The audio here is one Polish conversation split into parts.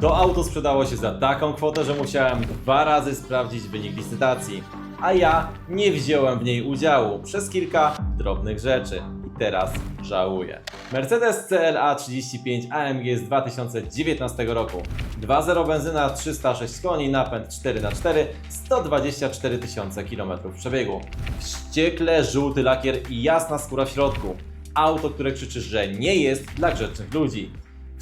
To auto sprzedało się za taką kwotę, że musiałem dwa razy sprawdzić wynik licytacji, a ja nie wziąłem w niej udziału przez kilka drobnych rzeczy i teraz żałuję. Mercedes CLA 35 AMG z 2019 roku. 2.0 benzyna 306 koni, napęd 4x4, 124 tysiące km przebiegu. Wściekle żółty lakier i jasna skóra w środku. Auto, które krzyczy, że nie jest dla grzecznych ludzi.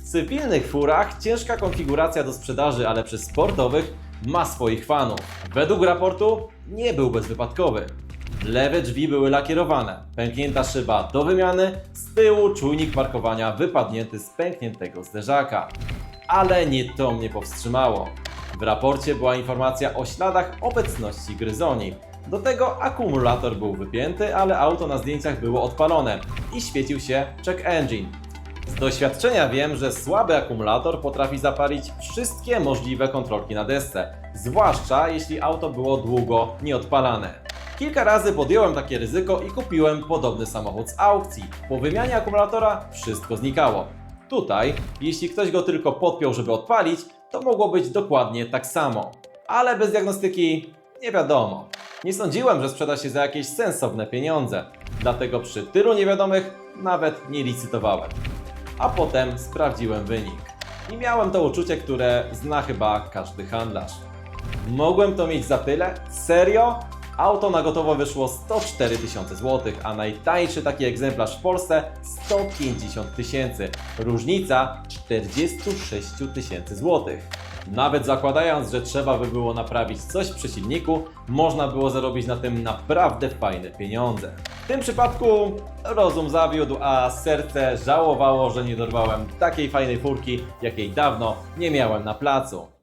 W cywilnych furach ciężka konfiguracja do sprzedaży, ale przy sportowych ma swoich fanów. Według raportu nie był bezwypadkowy. Lewe drzwi były lakierowane, pęknięta szyba do wymiany, z tyłu czujnik parkowania wypadnięty z pękniętego zderzaka. Ale nie to mnie powstrzymało. W raporcie była informacja o śladach obecności gryzoni. Do tego akumulator był wypięty, ale auto na zdjęciach było odpalone i świecił się check engine. Z doświadczenia wiem, że słaby akumulator potrafi zapalić wszystkie możliwe kontrolki na desce, zwłaszcza jeśli auto było długo nieodpalane. Kilka razy podjąłem takie ryzyko i kupiłem podobny samochód z aukcji. Po wymianie akumulatora wszystko znikało. Tutaj, jeśli ktoś go tylko podpiął, żeby odpalić, to mogło być dokładnie tak samo. Ale bez diagnostyki nie wiadomo. Nie sądziłem, że sprzeda się za jakieś sensowne pieniądze. Dlatego przy tylu niewiadomych nawet nie licytowałem. A potem sprawdziłem wynik. I miałem to uczucie, które zna chyba każdy handlarz. Mogłem to mieć za tyle? Serio? Auto na gotowo wyszło 104 tysiące złotych, a najtańszy taki egzemplarz w Polsce 150 tysięcy. Różnica 46 tysięcy złotych. Nawet zakładając, że trzeba by było naprawić coś przy silniku, można było zarobić na tym naprawdę fajne pieniądze. W tym przypadku rozum zawiódł, a serce żałowało, że nie dorwałem takiej fajnej furki, jakiej dawno nie miałem na placu.